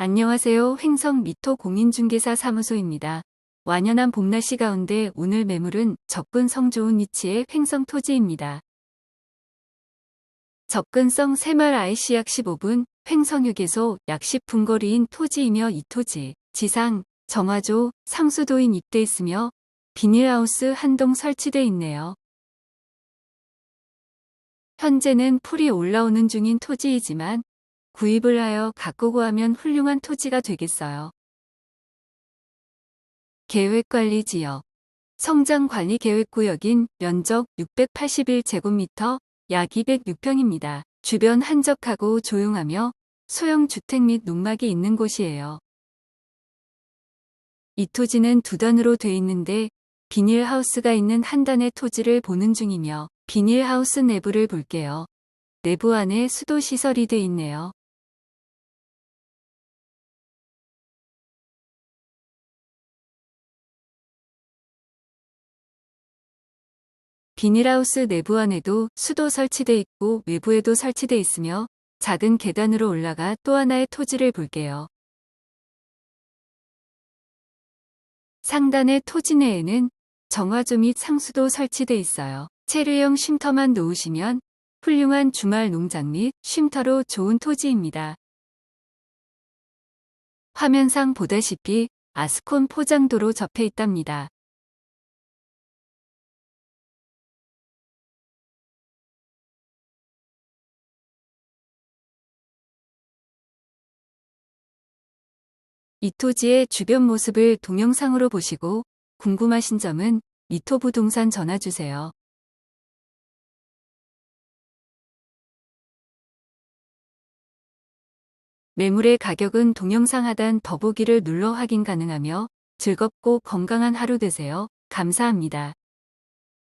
안녕하세요. 횡성 미토 공인중개사 사무소입니다. 완연한 봄날씨 가운데 오늘 매물은 접근성 좋은 위치의 횡성 토지입니다. 접근성 새마을 IC 약 15분, 횡성휴게소 약 10분 거리인 토지이며 이 토지, 지상, 정화조, 상수도인 입돼 있으며 비닐하우스 한 동 설치돼 있네요. 현재는 풀이 올라오는 중인 토지이지만 구입을 하여 가꾸고 하면 훌륭한 토지가 되겠어요. 계획관리 지역 성장관리계획구역인 면적 681제곱미터 약 206평입니다. 주변 한적하고 조용하며 소형 주택 및 농막이 있는 곳이에요. 이 토지는 두 단으로 돼 있는데 비닐하우스가 있는 한 단의 토지를 보는 중이며 비닐하우스 내부를 볼게요. 내부 안에 수도시설이 돼 있네요. 비닐하우스 내부 안에도 수도 설치돼 있고 외부에도 설치돼 있으며 작은 계단으로 올라가 또 하나의 토지를 볼게요. 상단의 토지 내에는 정화조 및 상수도 설치돼 있어요. 체류형 쉼터만 놓으시면 훌륭한 주말 농장 및 쉼터로 좋은 토지입니다. 화면상 보다시피 아스콘 포장도로 접해 있답니다. 이 토지의 주변 모습을 동영상으로 보시고 궁금하신 점은 미토 부동산 전화 주세요. 매물의 가격은 동영상 하단 더보기를 눌러 확인 가능하며 즐겁고 건강한 하루 되세요. 감사합니다.